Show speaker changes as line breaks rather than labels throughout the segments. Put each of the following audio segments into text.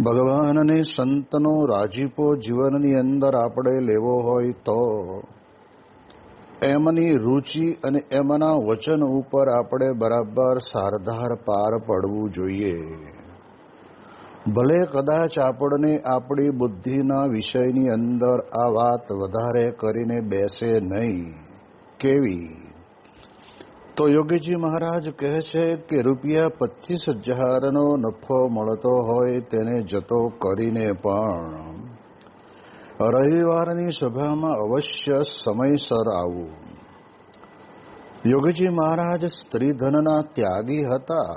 ભગવાન અને સંતનો રાજીપો જીવનની અંદર આપણે લેવો હોય તો. એમની રુચિ અને એમના વચન ઉપર આપણે બરાબર સારધાર પાર પડવું જોઈએ. ભલે કદાચ આપણને આપણી બુદ્ધિના વિષયની અંદર આ વાત વધારે કરીને બેસે નહીં. કેવી? તો યોગીજી મહારાજ કહે છે કે રૂપિયા પચીસ હજારનો નફો મળતો હોય તેને જતો કરીને પણ રવિવારની સભામાં અવશ્ય સમયસર આવવું યોગીજી મહારાજ સ્ત્રીધનના ત્યાગી હતા,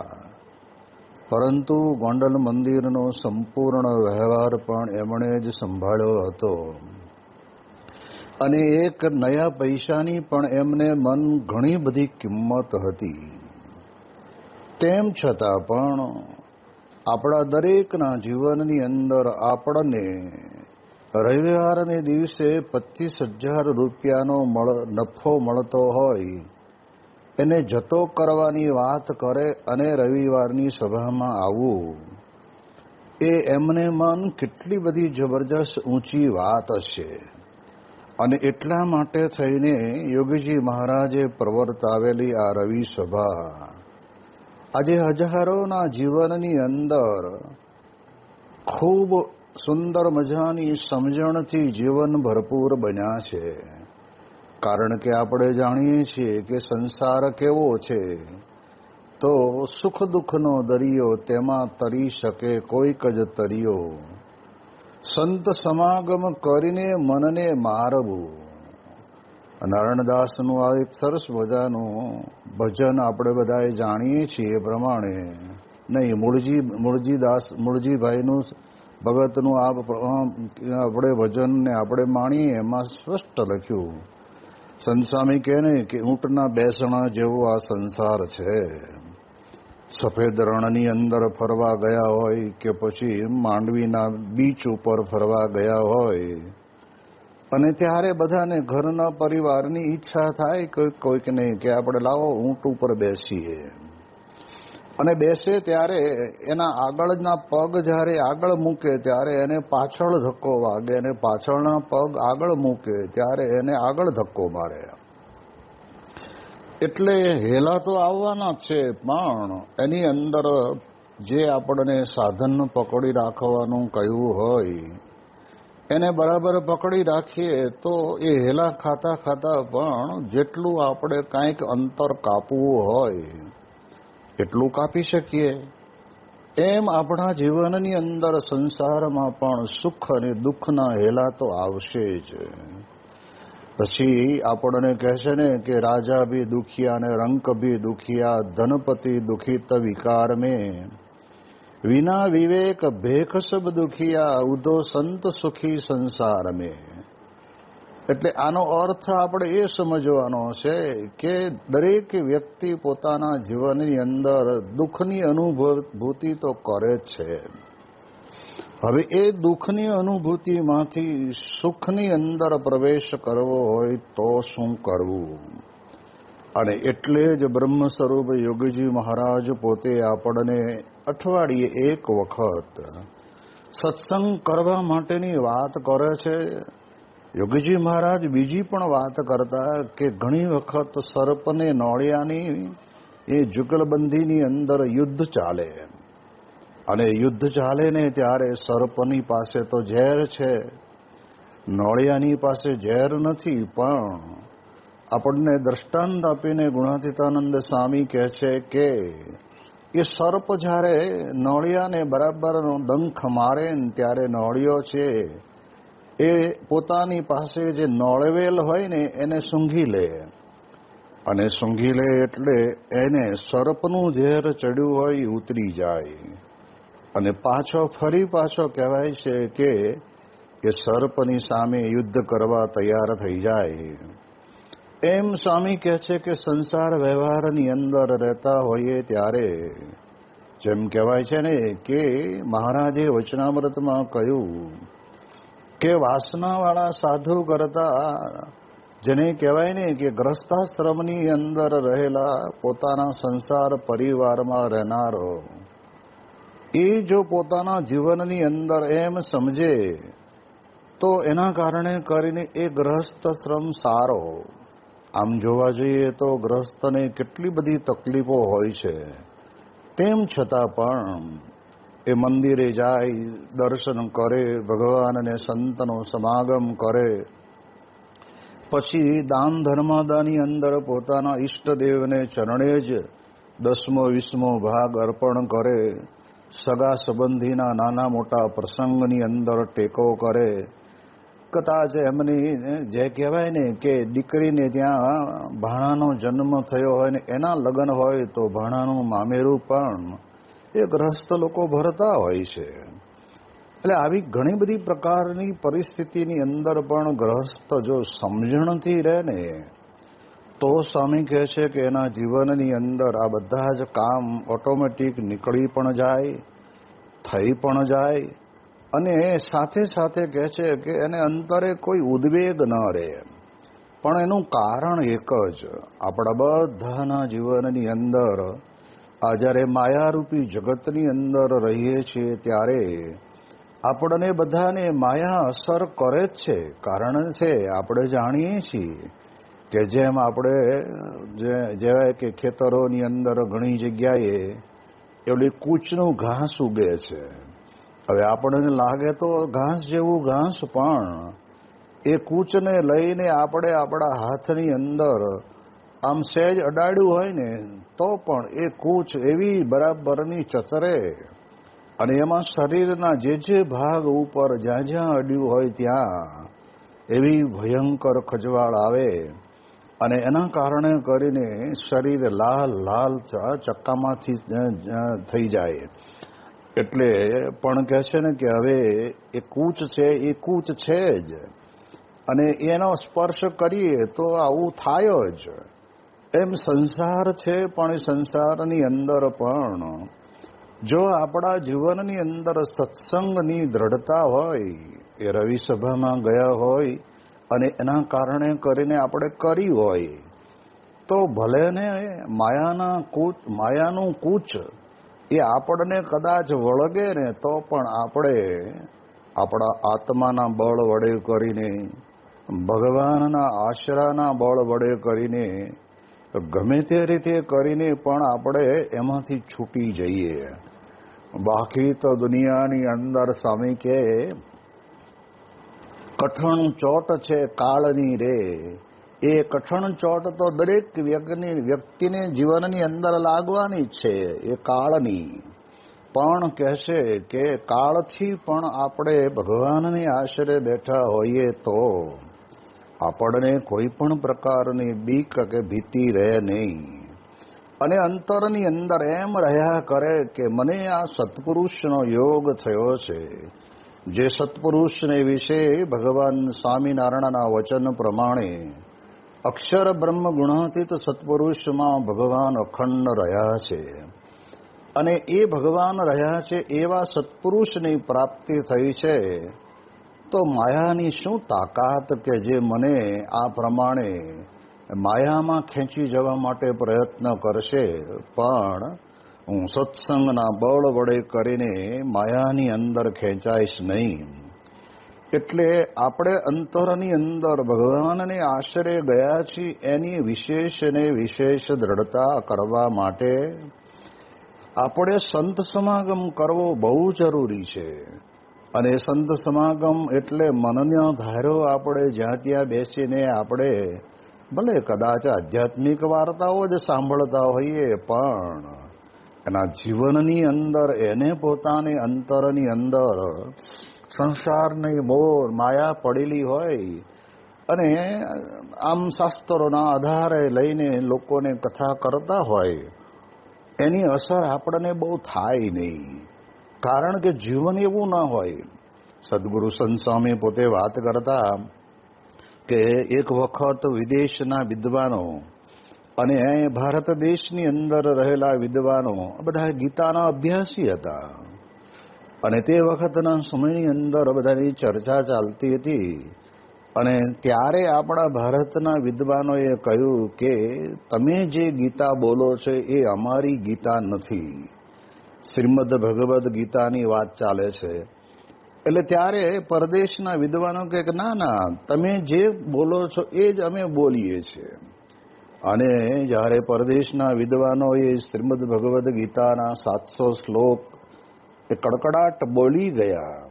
પરંતુ ગોંડલ મંદિરનો સંપૂર્ણ વ્યવહાર પણ એમણે જ સંભાળ્યો હતો. અને એક નયા પૈસાની પણ એમને મન ઘણી બધી કિંમત હતી. તેમ છતાં પણ આપણા દરેકના જીવનની અંદર આપણને રવિવારને દિવસે પચીસ હજાર રૂપિયાનો નફો મળતો હોય, એને જતો કરવાની વાત કરે અને રવિવારની સભામાં આવવું એ એમને મન કેટલી બધી જબરજસ્ત ઊંચી વાત હશે. અને એટલા માટે થઈને યોગીજી મહારાજે પ્રવર્તાવેલી આ રવિ સભા આજે હજારોના જીવનની અંદર ખૂબ સુંદર મજાની સમજણથી જીવન ભરપૂર બન્યા છે. કારણ કે આપણે જાણીએ છીએ કે સંસાર કેવો છે, તો સુખ દુઃખનો દરિયો તેમાં તરી શકે કોઈક જ તરિયો. સંત સમાગમ કરીને મનને મારવું. નારાયણદાસનું આ એક સરસ મજાનું ભજન આપણે બધાએ જાણીએ છીએ એ પ્રમાણે. નહીં, મૂળજી, મૂળજીદાસ, મૂળજીભાઈનું ભગતનું આ આપણે ભજનને આપણે માણીએ એમાં સ્પષ્ટ લખ્યું. સંસામી કહે ને કે ઊંટના બેસણા જેવો આ સંસાર છે. સફેદ રણની અંદર ફરવા ગયા હોય કે પછી માંડવીના બીચ ઉપર ફરવા ગયા હોય. અને ત્યારે બધાને ઘરના પરિવારની ઈચ્છા થાય કોઈક કોઈકને કે આપણે લાવો ઊંટ ઉપર બેસીએ. અને બેસે ત્યારે એના આગળના પગ જ્યારે આગળ મૂકે ત્યારે એને પાછળ ધક્કો વાગે અને પાછળના પગ આગળ મૂકે ત્યારે એને આગળ ધક્કો મારે. એટલે હેલા તો આવવાના છે, પણ એની અંદર જે આપણને સાધન પકડી રાખવાનું કહ્યું હોય, એને બરાબર પકડી રાખીએ તો એ હેલા ખાતા ખાતા પણ જેટલું આપણે કાંઈક અંતર કાપવું હોય, એટલું કાપી શકીએ. એમ આપણા જીવનની અંદર સંસારમાં પણ સુખ અને દુઃખના હેલા તો આવશે જ. પછી આપણને કહેશે ને કે રાજા ભી દુખિયા ને રંક ભી દુખિયા, ધનપતિ દુખિત વિકાર મેં. વિના વિવેક ભેખ સબ દુખિયા ઉદો સંત સુખી સંસાર મેં. એટલે આનો અર્થ આપણે એ સમજવાનો છે કે દરેક વ્યક્તિ પોતાના જીવનની અંદર દુઃખની અનુભૂતિ તો કરે જ છે. હવે એ દુઃખની અનુભૂતિમાંથી સુખની અંદર પ્રવેશ કરવો હોય તો શું કરવું? અને એટલે જ બ્રહ્મ સ્વરૂપ યોગીજી મહારાજ પોતે આપણને અઠવાડિયે એક વખત સત્સંગ કરવા માટેની વાત કરે છે. યોગીજી મહારાજ બીજી પણ વાત કરતા કે ઘણી વખત સર્પને નોળિયાની એ જુગલબંધીની અંદર યુદ્ધ ચાલે. અને યુદ્ધ ચાલે ને ત્યારે સર્પની પાસે તો ઝેર છે. નોળિયાની પાસે ઝેર નથી, પણ આપણને દ્રષ્ટાંત આપીને ગુણાતીતાનંદ સ્વામી કહે છે કે, એ સર્પ જ્યારે નોળિયાને બરાબર ડંખ મારે ને ત્યારે નોળિયો છે. એ પોતાની પાસે જે નોળવેલ હોય ને એને સૂંઘી લે. અને સૂંઘી લે એટલે એને સર્પનું ઝેર ચડ્યું હોય, ઉતરી જાય. અને પાછો ફરી પાછો કહેવાય છે કે એ સર્પની સામે યુદ્ધ કરવા તૈયાર થઈ જાય. એમ સ્વામી કહે છે કે સંસાર વ્યવહારની અંદર રહેતા હોઈએ ત્યારે જેમ કહેવાય છે ને કે મહારાજે વચનામૃતમાં કહ્યું કે વાસનાવાળા સાધુ કરતા જેને કહેવાય ને કે ગ્રસ્તાશ્રમની અંદર રહેલા પોતાના સંસાર પરિવારમાં રહેનારો એ જો પોતાના જીવનની અંદર એમ સમજે, તો એના કારણે કરીને એ ગ્રહસ્થ શ્રમ સારો. આમ જોવા જઈએ તો ગ્રહસ્થને કેટલી બધી તકલીફો હોય છે. તેમ છતાં પણ એ મંદિરે જાય, દર્શન કરે ભગવાન અને સંતનો સમાગમ કરે. પછી દાન ધર્માદાની અંદર પોતાના ઈષ્ટદેવને ચરણે જ દસમો, વીસમો ભાગ અર્પણ કરે. સગા સંબંધીના નાના મોટા પ્રસંગની અંદર ટેકો કરે. કદાચ એમની જે કહેવાય ને કે દીકરીને ત્યાં ભાણાનો જન્મ થયો હોય ને એના લગ્ન હોય તો ભાણાનું મામેરું પણ એ ગ્રસ્ત લોકો ભરતા હોય છે. એટલે આવી ઘણી બધી પ્રકારની પરિસ્થિતિની અંદર પણ ગ્રહસ્થ જો સમજણથી રહે ને તો સ્વામી કહે છે કે એના જીવનની અંદર આ બધા જ કામ ઓટોમેટિક નીકળી પણ જાય, થઈ પણ જાય અને સાથે સાથે કહે છે કે એને અંતરે કોઈ ઉદ્વેગ ન રહે. પણ એનું કારણ એક જ, આપણા બધાના જીવનની અંદર આ જ્યારે માયારૂપી જગતની અંદર રહીએ છીએ ત્યારે આપણને બધાને માયા અસર કરે જ છે. કારણ છે, આપણે જાણીએ છીએ કે જેમ આપણે જેવાય કે ખેતરોની અંદર ઘણી જગ્યાએ એવલી કૂચનું ઘાસ ઉગે છે. હવે આપણને લાગે તો ઘાસ જેવું ઘાસ, પણ એ કૂચને લઈને આપણે આપણા હાથની અંદર આમ સહેજ અડાડ્યું હોય ને, તો પણ એ કૂચ એવી બરાબરની ચતરે અને એમાં શરીરના જે જે ભાગ ઉપર જ્યાં જ્યાં અડ્યું હોય ત્યાં એવી ભયંકર ખજવાળ આવે. અને એના કારણે કરીને શરીર લાલ લાલ ચક્કામાંથી થઈ જાય. એટલે પણ કહે છે ને કે હવે એ કૂચ છે, એ કૂચ છે જ. અને એનો સ્પર્શ કરીએ તો આવું થાય જ. એમ સંસાર છે, પણ એ સંસારની અંદર પણ. જો આપણા જીવનની અંદર સત્સંગની દ્રઢતા હોય, એ રવિ સભામાં ગયા હોય અને એના કારણે કરીને આપણે કરી હોય, તો ભલે ને માયાના કૂચ, માયાનું કૂચ એ આપણને કદાચ વળગે ને, તો પણ આપણે આપણા આત્માના બળ વડે કરીને, ભગવાનના આશરાના બળ વડે કરીને, ગમે તે રીતે કરીને પણ આપણે એમાંથી છૂટી જઈએ. બાકી તો દુનિયાની અંદર સ્વામી કે કઠણ ચોટ છે કાળની રે. એ કઠણ ચોટ તો દરેક વ્યક્તિની, વ્યક્તિને જીવનની અંદર લાગવાની છે, એ કાળની. પણ કહેશે કે કાળથી પણ આપણે ભગવાનની આશરે બેઠા હોઈએ તો આપણને કોઈ પણ પ્રકારની બીક કે ભીતિ રહે નહીં. અને અંતરની અંદર એમ રહ્યા કરે કે મને આ સત્પુરુષનો યોગ થયો છે. જે સત્પુરુષને વિશે ભગવાન સ્વામિનારાયણના વચન પ્રમાણે અક્ષર બ્રહ્મ ગુણાતીત સત્પુરુષમાં ભગવાન અખંડ રહ્યા છે. અને એ ભગવાન રહ્યા છે એવા સત્પુરુષની પ્રાપ્તિ થઈ છે, તો માયાની શું તાકાત કે જે મને આ પ્રમાણે માયામાં ખેંચી જવા માટે પ્રયત્ન કરશે? પણ હું સત્સંગના બળ વડે કરીને માયાની અંદર ખેંચાઈશ નહીં. એટલે આપણે અંતરની અંદર ભગવાનને આશરે ગયા છીએ એની વિશેષ ને વિશેષ દ્રઢતા કરવા માટે. આપણે સંત સમાગમ કરવો બહુ જરૂરી છે. અને સંત સમાગમ એટલે મનનો ધારો આપણે જ્યાં ત્યાં બેસીને આપણે ભલે કદાચ આધ્યાત્મિક વાર્તાઓ જ સાંભળતા હોઈએ પણ એના જીવનની અંદર, એને પોતાની અંતરની અંદર સંસારની મોર, માયા પડેલી હોય અને આમ શાસ્ત્રોના આધારે લઈને લોકોને કથા કરતા હોય, એની અસર આપણને બહુ થાય નહીં. કારણ કે જીવન એવું ના હોય. સદગુરુ સંત સ્વામી પોતે વાત કરતા કે એક વખત વિદેશના વિદ્વાનો અને ભારત દેશની અંદર રહેલા વિદ્વાનો બધા ગીતાના અભ્યાસી હતા. અને તે વખતના સમયની અંદર બધાની ચર્ચા ચાલતી હતી. અને ત્યારે આપણા ભારતના વિદ્વાનોએ કહ્યું કે, તમે જે ગીતા બોલો છો એ અમારી ગીતા નથી. શ્રીમદ ભગવદ્ ગીતાની વાત ચાલે છે. એટલે ત્યારે પરદેશના વિદ્વાનો કે, ના ના, તમે જે બોલો છો એ જ અમે બોલીએ છીએ. અને જ્યારે પરદેશના વિદ્વાનોએ શ્રીમદ ભગવદ્ ગીતાના સાતસો શ્લોક એ કડકડાટ બોલી ગયા,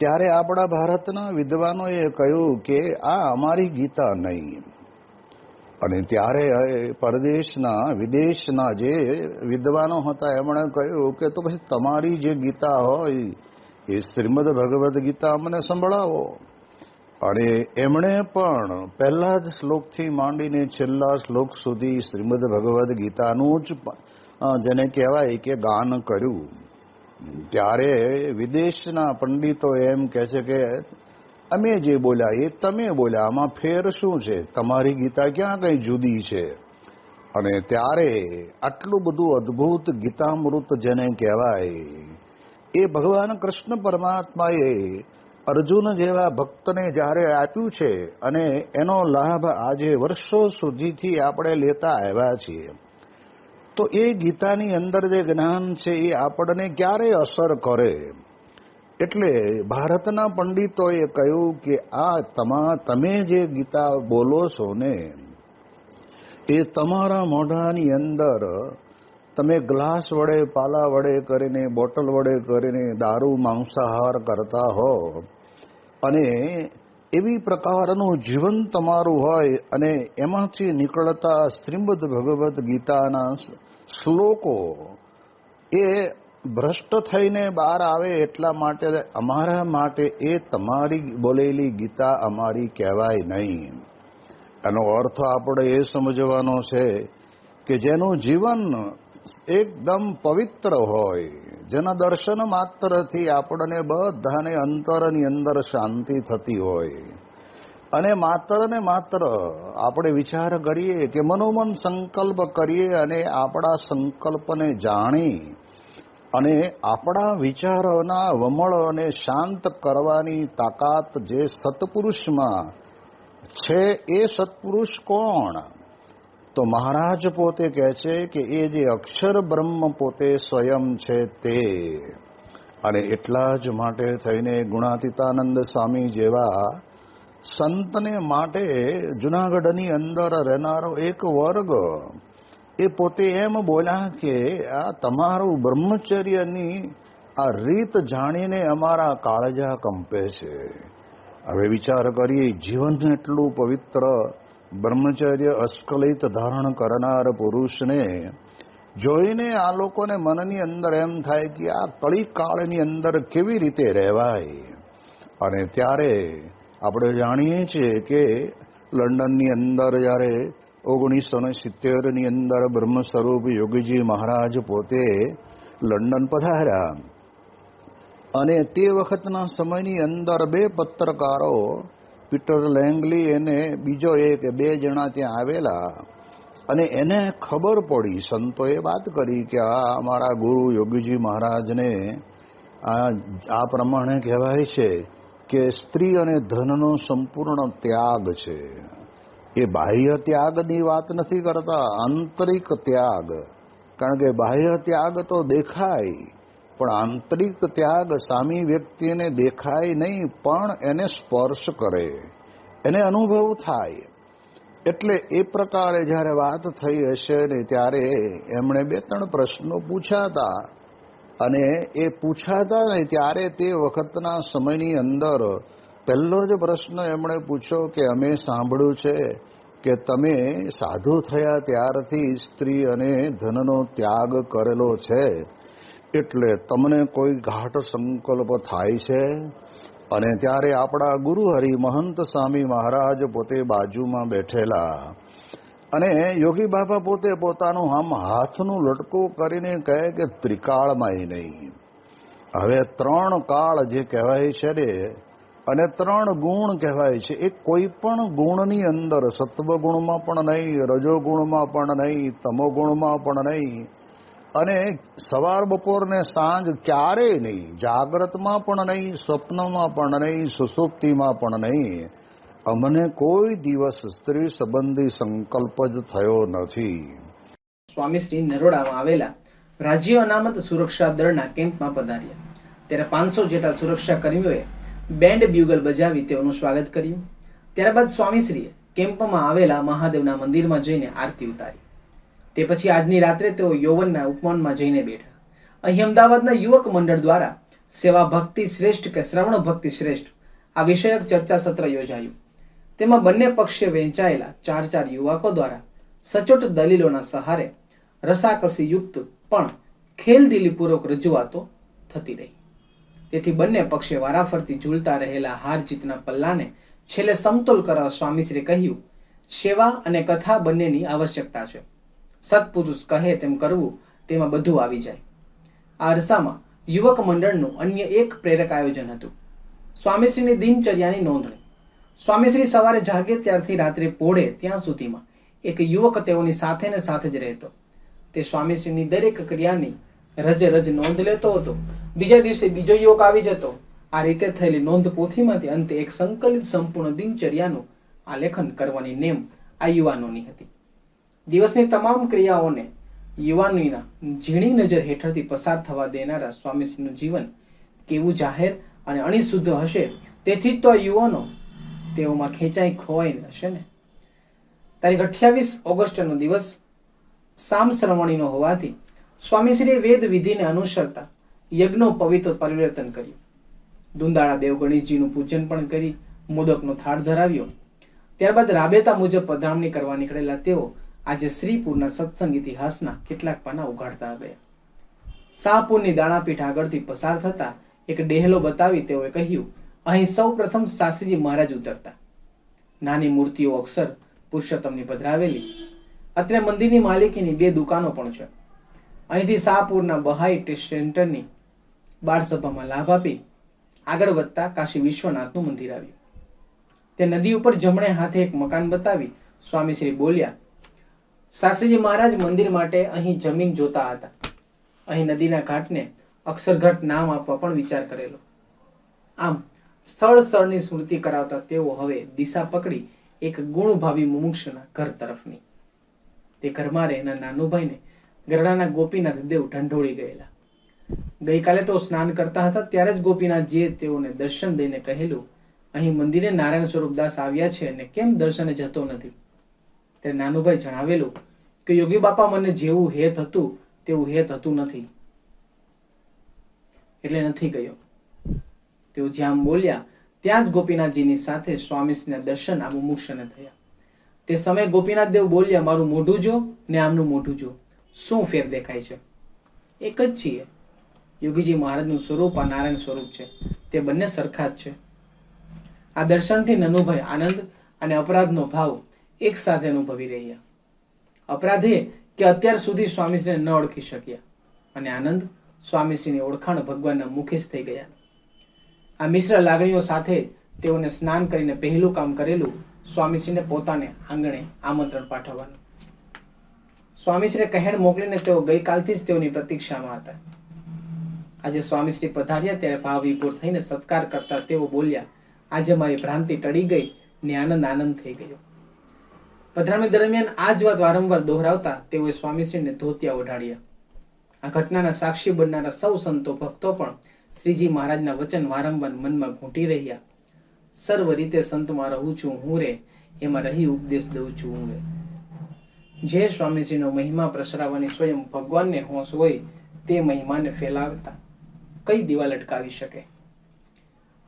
ત્યારે આપણા ભારતના વિદ્વાનોએ કહ્યું કે આ અમારી ગીતા નહીં. અને ત્યારે પરદેશના વિદેશના જે વિદ્વાનો હતા, એમણે કહ્યું કે તો પછી તમારી જે ગીતા હોય એ શ્રીમદ ભગવદ્ ગીતા અમને સંભળાવો. અને એમણે પણ પહેલા જ શ્લોકથી માંડીને છેલ્લા શ્લોક સુધી શ્રીમદ ભગવદ્ ગીતાનું જ જેને કહેવાય કે ગાન કર્યું. ત્યારે વિદેશના પંડિતો એમ કહે છે કે, અમે જે બોલ્યા એ તમે બોલ્યા, આમાં ફેર શું છે? તમારી ગીતા ક્યાં કંઈ જુદી છે? અને ત્યારે આટલું બધું અદ્ભુત ગીતામૃત જેને કહેવાય, એ ભગવાન કૃષ્ણ પરમાત્માએ અર્જુન જેવા ભક્તને જ્યારે આપ્યું છે અને એનો લાભ આજે વર્ષો સુધીથી આપણે લેતા આવ્યા છીએ, તો એ ગીતાની અંદર જે જ્ઞાન છે એ આપણને ક્યારે અસર કરે? એટલે ભારતના પંડિતોએ કહ્યું કે આ તમા, તમે જે ગીતા બોલો છો ને, એ તમારા મોઢાની અંદર તમે ગ્લાસ વડે, પાલા વડે કરીને, બોટલ વડે કરીને દારૂ, માંસાહાર કરતા હો. અને એવી પ્રકારનું જીવન તમારું હોય અને એમાંથી નીકળતા શ્રીમદ ભગવદ્ ગીતાના શ્લોકો એ ભ્રષ્ટ થઈને બહાર આવે એટલા માટે અમારા માટે એ તમારી બોલેલી ગીતા અમારી કહેવાય નહીં. એનો અર્થ આપણે એ સમજવાનો છે કે જેનું જીવન એકદમ પવિત્ર હોય જેના દર્શન માત્રથી આપણને બધાને અંતરની અંદર શાંતિ થતી હોય. અને માત્ર ને માત્ર આપણે વિચાર કરીએ કે મનોમન સંકલ્પ કરીએ અને આપણા સંકલ્પને જાણી અને આપણા વિચારોના વમળોને શાંત કરવાની તાકાત જે સત્પુરુષમાં છે એ સત્પુરુષ કોણ? તો મહારાજ પોતે કહે છે કે એ જે અક્ષર બ્રહ્મ પોતે સ્વયં છે તે. અને એટલા જ માટે થઈને ગુણાતીતાનંદ સ્વામી જેવા સંતને માટે જુનાગઢની અંદર રહેનારો એક વર્ગ એ પોતે એમ બોલ્યા કે આ તમારું બ્રહ્મચર્યની આ રીત જાણીને અમારા કાળજા કંપે છે. હવે વિચાર કરીએ, જીવન એટલું પવિત્ર બ્રહ્મચર્ય અસ્કલિત ધારણ કરનાર પુરુષને જોઈને આ લોકોને મનની અંદર એમ થાય કે આ કળી કાળની અંદર કેવી રીતે રહેવાય? અને ત્યારે આપણે જાણીએ છીએ કે લંડનની અંદર જ્યારે ઓગણીસો ને સિત્તેરની અંદર બ્રહ્મ સ્વરૂપ યોગીજી મહારાજ પોતે લંડન પધાર્યા. અને તે વખતના સમયની અંદર બે પત્રકારો પીટર લેંગલી એને બીજો એક, બે જણા ત્યાં આવેલા. અને એને ખબર પડી, સંતોએ વાત કરી કે આ અમારા ગુરુ યોગીજી મહારાજને આ પ્રમાણે કહેવાય છે કે સ્ત્રી અને ધનનો સંપૂર્ણ ત્યાગ છે. એ બાહ્ય ત્યાગની વાત નથી કરતા, આંતરિક ત્યાગ. કારણ કે બાહ્ય ત્યાગ તો દેખાય. પણ આંતરિક ત્યાગ સામી વ્યક્તિને દેખાય નહીં, પણ એને સ્પર્શ કરે, એને અનુભવ થાય. એટલે એ પ્રકારે જ્યારે વાત થઈ હશે ને ત્યારે એમણે બે ત્રણ પ્રશ્નો પૂછાતા અને એ પૂછાતા ને ત્યારે તે વખતના સમયની અંદર પહેલો જ પ્રશ્ન એમણે પૂછ્યો કે અમે સાંભળ્યું છે કે તમે સાધુ થયા ત્યારથી સ્ત્રી અને ધનનો ત્યાગ કરેલો છે. એટલે તમને કોઈ ઘાટ સંકલ્પ થાય છે? અને ત્યારે આપણા ગુરુ હરિ મહંત સ્વામી મહારાજ પોતે બાજુમાં બેઠેલા. અને યોગી બાપા પોતે પોતાનું આમ હાથનું લટકું કરીને કહે કે ત્રિકાળમાંય નહીં. હવે ત્રણ કાળ જે કહેવાય છે ને, અને ત્રણ ગુણ કહેવાય છે, એ કોઈ પણ ગુણની અંદર સત્વગુણમાં પણ નહીં, રજોગુણમાં પણ નહીં, તમોગુણમાં પણ નહીં અને સવાર બપોર ને સાંજ ક્યારેય નહીં, જાગ્રતમાં પણ નહીં, સ્વપ્નમાં પણ નહીં, સુસુપ્તિમાં પણ નહીં. અમને કોઈ દિવસ સ્ત્રી સંબંધી સંકલ્પ જ થયો નથી.
સ્વામી શ્રી નરોડામાં આવેલા રાજ્ય અનામત સુરક્ષા દળના કેમ્પમાં પધાર્યા. ત્યારે પાંચસો જેટલા સુરક્ષા કર્મીઓએ બેન્ડ બ્યુગલ બજાવી તેઓનું સ્વાગત કર્યું. ત્યારબાદ સ્વામીશ્રીએ કેમ્પમાં આવેલા મહાદેવના મંદિરમાં જઈને આરતી ઉતારી. તે પછી આજની રાત્રે તેઓ યૌવનના ઉપવનમાં જઈને બેઠા. અહીં અમદાવાદના યુવક મંડળ દ્વારા સેવા ભક્તિ શ્રેષ્ઠ કે શ્રવણ ભક્તિ શ્રેષ્ઠ આ વિષયક ચર્ચા સત્ર યોજાયું. તેમાં બંને પક્ષે વહેંચાયેલા ચાર ચાર યુવકો દ્વારા સચોટ દલીલોના સહારે રસાકસી યુક્ત પણ ખેલદિલીપૂર્વક રજૂઆતો થતી રહી. તેથી બંને પક્ષે વારાફરતી ઝૂલતા રહેલા હાર જીતના પલ્લાને છેલ્લે સમતોલ કરવા સ્વામીશ્રીએ કહ્યું, સેવા અને કથા બંનેની આવશ્યકતા છે. સત્પુરુષ કહે તેમ કરવું તેમાં બધું આવી જાય. આ અરસામાં યુવક મંડળનું અન્ય એક પ્રેરક આયોજન હતું. સ્વામીશ્રીની દિનચર્યાની નોંધણી. સ્વામીશ્રી સવારે જાગે ત્યારથી રાત્રે પોળે ત્યાં સુધીમાં એક યુવક તેઓની સાથે ને સાથે જ રહેતો. તે સ્વામીશ્રીની દરેક ક્રિયાની રજ રજ નોંધ લેતો હતો. બીજા દિવસે બીજો યુવક આવી જતો. આ રીતે થયેલી નોંધ પોથીમાંથી અંતે એક સંકલિત સંપૂર્ણ દિનચર્યાનું આલેખન કરવાની નેમ આ યુવાનોની હતી. દિવસની તમામ ક્રિયાઓને યુવાનીના ઝીણી નજર હેઠળથી પસાર થવા દેનારા સ્વામીશ્રીનું જીવન કેવું જાહેર અને અણિશુદ્ધ હશે, તેથી તો યુવાનો તેઓમાં ખેંચાઈ ખોવાઈ હશે ને? તારીખ અઠ્યાવીસ ઓગસ્ટનો દિવસ સામ શ્રવણીનો હોવાથી સ્વામીશ્રીએ વેદ વિધિને અનુસરતા યજ્ઞો પવિત્ર પરિવર્તન કર્યું. દુંદાળા દેવ ગણેશજીનું પૂજન પણ કરી, મોદકનો થાળ ધરાવ્યો. ત્યારબાદ રાબેતા મુજબ પધરામણી કરવા નીકળેલા તેઓ આજે શ્રીપુરના સત્સંગ ઇતિહાસના કેટલાક પાના ઉઘાડતા ગયા. શાહપુરની દાણાપીઠ આગળથી પસાર થતા એક ડેહલો બતાવી તેઓએ કહ્યું, અહીં સૌ પ્રથમ શાસ્ત્રીજી મહારાજ ઉતરતા. નાની મૂર્તિઓ અક્ષર પુરુષોત્તમની પધરાવેલી. અત્રે મંદિરની માલિકીની બે દુકાનો પણ છે. અહીંથી શાહપુરના બહાઈ ટેસ્ટ સેન્ટરની બાળસભામાં લાભ આપી આગળ વધતા કાશી વિશ્વનાથનું મંદિર આવ્યું. તે નદી ઉપર જમણે હાથે એક મકાન બતાવી સ્વામીશ્રી બોલ્યા શાસ્ત્રીજી મહારાજ મંદિર માટે અહીં જમીન જોતા હતા. અહીં નદીના ઘાટને અક્ષરઘાટ નામ આપવા પણ વિચાર કરેલો. આમ, સ્થળ સ્થળની સ્મૃતિ કરાવતા તેઓ હવે દિશા પકડી એક ગુણભાવી મુમુક્ષના ઘર તરફની. તે ઘરમાં રહેના નાનુભાઈને ગરડાના ગોપીનાથ દેવ ઢંઢોળી ગયેલા. ગઈકાલે તો સ્નાન કરતા હતા, ત્યારે જ ગોપીનાથજીએ તેઓને દર્શન દઈને કહેલું, અહીં મંદિરે નારાયણ સ્વરૂપદાસ આવ્યા છે અને કેમ દર્શને જતો નથી? ત્યારે નાનુભાઈ જણાવેલું કે યોગી બાપા મને જેવું હેત હતું, તેવું હેત હતું નથી. એટલે નથી ગયો. તેઓ જ્યાં બોલ્યા, ત્યાં જ ગોપીનાથજીની સાથે સ્વામીશ્રીના દર્શન આ મુમુક્ષને થયા. તે સમયે ગોપીનાથ દેવ બોલ્યા, મારું મોઢું જો ને આમનું મોઢું જો. શું ફેર દેખાય છે? એક જ છીએ. યોગીજી, મહારાજનું સ્વરૂપ આ નારાયણ સ્વરૂપ છે. તે બંને સરખા જ છે. આ દર્શનથી નનુભાઈ આનંદ અને અપરાધનો ભાવ એક સાથે અનુભવી રહ્યા. અપરાધ કે અત્યાર સુધી સ્વામીજીને ન ઓળખી શક્યા. અને આનંદ સ્વામીશ્રીની ઓળખાણ ભગવાનના મુખે જ થઈ ગયા. આ મિશ્ર લાગણીઓ સાથે તેઓને સ્નાન કરીને પહેલું કામ કરેલું સ્વામીશ્રીને પોતાને આંગણે આમંત્રણ પાઠવવાનું. સ્વામીશ્રીએ કહેણ મોકલીને તેઓ ગઈકાલથી જ તેઓની પ્રતીક્ષામાં હતા. આજે સ્વામીશ્રી પધાર્યા ત્યારે ભાવ વિભોર થઈને સત્કાર કરતા તેઓ બોલ્યા, આજે મારી ભ્રાંતિ ટળી ગઈ ને આનંદ આનંદ થઈ ગયો. પધરામણી દરમિયાન આ જ વાત વારંવાર દોહરાવતા તેઓએ સ્વામીશ્રીને ધોતિયા ઓઢાડ્યા આ ઘટનાના સાક્ષી બનનારા સૌ સંતો ભક્તો પણ શ્રીજી મહારાજના વચન વારંવાર મનમાં ઘૂંટી રહ્યા. સર્વ રીતે સંતમાં રહું છું હું રે, એમાં રહી ઉપદેશ દઉં છું હું રે. જે સ્વામીજીનો મહિમા પ્રસરાવવાની સ્વયં ભગવાનને હોશ હોય, તે મહિમાને ફેલાવતા કઈ દિવાલ અટકાવી શકે?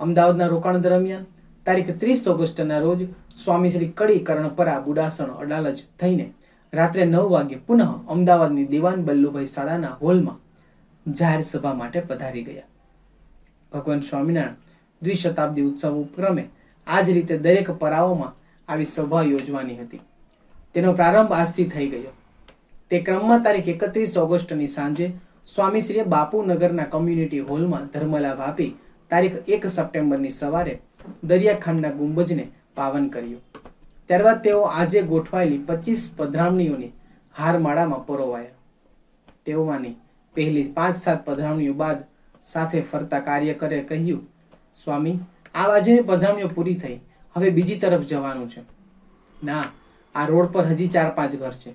અમદાવાદના રોકાણ દરમિયાન તારીખ ત્રીસ ઓગસ્ટના રોજ સ્વામી કડી કર્ણપરા બુડાસણ અડાલજ થઈને રાત્રે નવ વાગે પુનઃ અમદાવાદની દિવાન બલ્લુભાઈ શાળાના હોલમાં જાહેર સભા માટે પધારી ગયા. ભગવાન સ્વામિનારાયણ દ્વિશતાબ્દી ઉત્સવ ઉપક્રમે આ જ રીતે દરેક પરાઓમાં આવી સભા યોજવાની હતી. તેનો પ્રારંભ આજથી થઈ ગયો. તે ક્રમમાં તારીખ એકત્રીસ ઓગસ્ટની સાંજે સ્વામીશ્રીએ બાપુનગરના કમ્યુનિટી હોલમાં ધર્મલાભ આપી તારીખ એક સપ્ટેમ્બરની સવારે દરિયાખાંડના ગુંબજને પાવન કર્યું. ત્યારબાદ તેઓ આજે ગોઠવાયેલી પચીસ પધરામણીઓની હારમાળામાં પરોવાયા. તેઓમાંની પહેલી પાંચ સાત પધરામણીઓ બાદ સાથે ફરતા કાર્યકરે કહ્યું, સ્વામી, આ બાજુની પધરામણીઓ પૂરી થઈ. હવે બીજી તરફ જવાનું છે. ના, આ રોડ પર હજી ચાર પાંચ ઘર છે.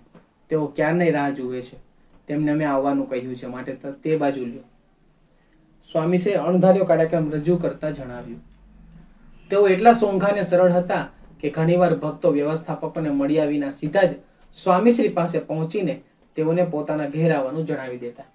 તેઓ ક્યારની રાહ જુએ છે. તેમને અમે આવવાનું કહ્યું છે. માટે ત- બાજુ લ્યો. સ્વામીશ્રીએ અણધાર્યો કાર્યક્રમ રજૂ કરતા જણાવ્યું. તેઓ એટલા સોંઘા અને સરળ હતા કે ઘણીવાર ભક્તો વ્યવસ્થાપકોને મળ્યા વિના સીધા જ સ્વામીશ્રી પાસે પહોંચીને તેઓને પોતાના ઘેર આવવાનું જણાવી દેતા.